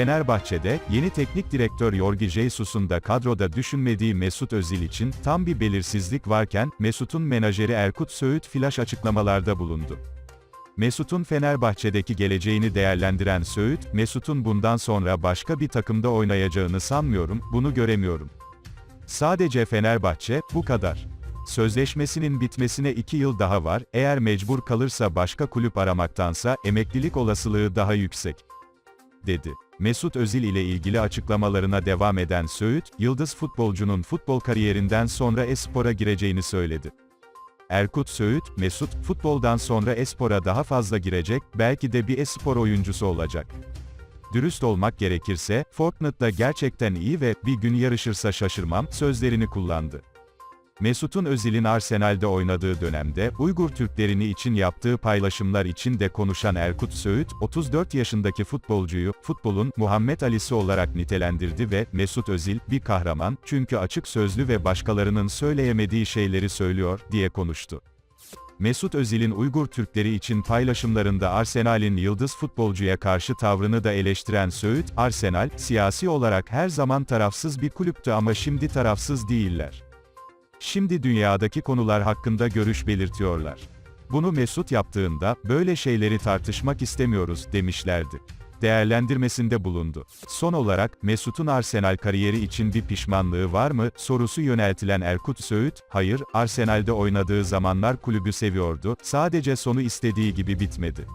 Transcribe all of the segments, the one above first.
Fenerbahçe'de, yeni teknik direktör Jorge Jesus'un da kadroda düşünmediği Mesut Özil için, tam bir belirsizlik varken, Mesut'un menajeri Erkut Söğüt flaş açıklamalarda bulundu. Mesut'un Fenerbahçe'deki geleceğini değerlendiren Söğüt, Mesut'un bundan sonra başka bir takımda oynayacağını sanmıyorum, bunu göremiyorum. Sadece Fenerbahçe, bu kadar. Sözleşmesinin bitmesine iki yıl daha var, eğer mecbur kalırsa başka kulüp aramaktansa, emeklilik olasılığı daha yüksek. Dedi. Mesut Özil ile ilgili açıklamalarına devam eden Söğüt, yıldız futbolcunun futbol kariyerinden sonra espora gireceğini söyledi. Erkut Söğüt, Mesut, futboldan sonra espora daha fazla girecek, belki de bir espor oyuncusu olacak. Dürüst olmak gerekirse, Fortnite'da gerçekten iyi ve bir gün yarışırsa şaşırmam, sözlerini kullandı. Mesut'un Özil'in Arsenal'de oynadığı dönemde, Uygur Türklerini için yaptığı paylaşımlar için de konuşan Erkut Söğüt, 34 yaşındaki futbolcuyu, futbolun, Muhammed Ali'si olarak nitelendirdi ve, Mesut Özil, bir kahraman, çünkü açık sözlü ve başkalarının söyleyemediği şeyleri söylüyor, diye konuştu. Mesut Özil'in Uygur Türkleri için paylaşımlarında Arsenal'in yıldız futbolcuya karşı tavrını da eleştiren Söğüt, Arsenal, siyasi olarak her zaman tarafsız bir kulüptü ama şimdi tarafsız değiller. Şimdi dünyadaki konular hakkında görüş belirtiyorlar. Bunu Mesut yaptığında, böyle şeyleri tartışmak istemiyoruz, demişlerdi. Değerlendirmesinde bulundu. Son olarak, Mesut'un Arsenal kariyeri için bir pişmanlığı var mı, sorusu yöneltilen Erkut Söğüt, hayır, Arsenal'de oynadığı zamanlar kulübü seviyordu, sadece sonu istediği gibi bitmedi.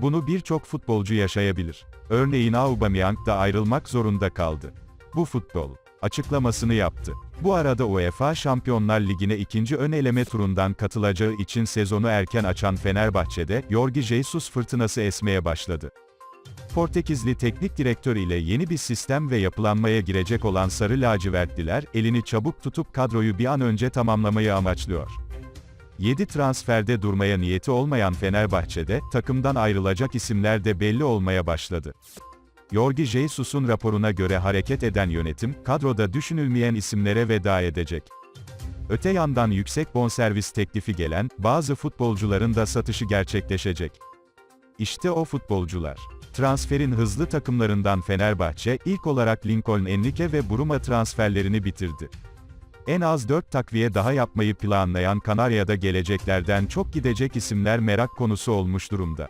Bunu birçok futbolcu yaşayabilir. Örneğin Aubameyang da ayrılmak zorunda kaldı. Bu futbol açıklamasını yaptı. Bu arada UEFA Şampiyonlar Ligi'ne ikinci ön eleme turundan katılacağı için sezonu erken açan Fenerbahçe'de, Jorge Jesus fırtınası esmeye başladı. Portekizli teknik direktör ile yeni bir sistem ve yapılanmaya girecek olan Sarı Lacivertliler, elini çabuk tutup kadroyu bir an önce tamamlamayı amaçlıyor. 7 transferde durmaya niyeti olmayan Fenerbahçe'de, takımdan ayrılacak isimler de belli olmaya başladı. Jorge Jesus'un raporuna göre hareket eden yönetim, kadroda düşünülmeyen isimlere veda edecek. Öte yandan yüksek bonservis teklifi gelen, bazı futbolcuların da satışı gerçekleşecek. İşte o futbolcular. Transferin hızlı takımlarından Fenerbahçe, ilk olarak Lincoln Enrique ve Buruma transferlerini bitirdi. En az 4 takviye daha yapmayı planlayan Kanarya'da geleceklerden çok gidecek isimler merak konusu olmuş durumda.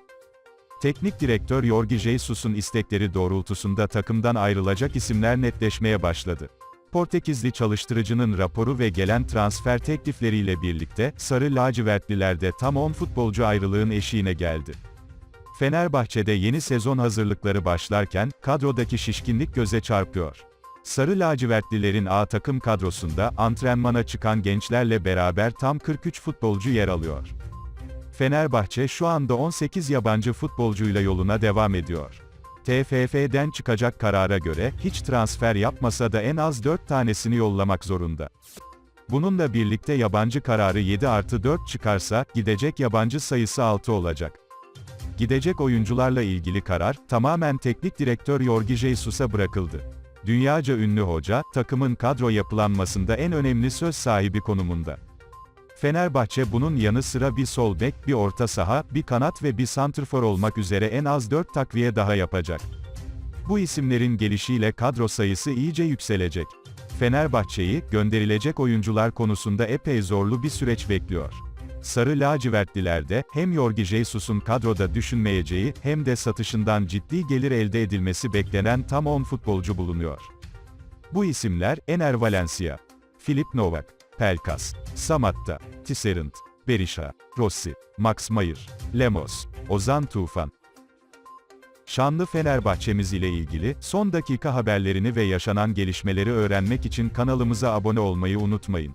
Teknik direktör Jorge Jesus'un istekleri doğrultusunda takımdan ayrılacak isimler netleşmeye başladı. Portekizli çalıştırıcının raporu ve gelen transfer teklifleriyle birlikte, Sarı Lacivertliler de tam 10 futbolcu ayrılığın eşiğine geldi. Fenerbahçe'de yeni sezon hazırlıkları başlarken, kadrodaki şişkinlik göze çarpıyor. Sarı lacivertlilerin A takım kadrosunda, antrenmana çıkan gençlerle beraber tam 43 futbolcu yer alıyor. Fenerbahçe şu anda 18 yabancı futbolcuyla yoluna devam ediyor. TFF'den çıkacak karara göre, hiç transfer yapmasa da en az 4 tanesini yollamak zorunda. Bununla birlikte yabancı kararı 7 artı 4 çıkarsa, gidecek yabancı sayısı 6 olacak. Gidecek oyuncularla ilgili karar, tamamen teknik direktör Jorge Jesus'a bırakıldı. Dünyaca ünlü hoca, takımın kadro yapılanmasında en önemli söz sahibi konumunda. Fenerbahçe bunun yanı sıra bir sol bek, bir orta saha, bir kanat ve bir santrfor olmak üzere en az 4 takviye daha yapacak. Bu isimlerin gelişiyle kadro sayısı iyice yükselecek. Fenerbahçe'yi, gönderilecek oyuncular konusunda epey zorlu bir süreç bekliyor. Sarı lacivertlilerde, hem Jorge Jesus'un kadroda düşünmeyeceği, hem de satışından ciddi gelir elde edilmesi beklenen tam 10 futbolcu bulunuyor. Bu isimler, Ener Valencia, Filip Novak, Pelkas, Samatta, Tisserand, Berisha, Rossi, Max Mayer, Lemos, Ozan Tufan. Şanlı Fenerbahçemiz ile ilgili son dakika haberlerini ve yaşanan gelişmeleri öğrenmek için kanalımıza abone olmayı unutmayın.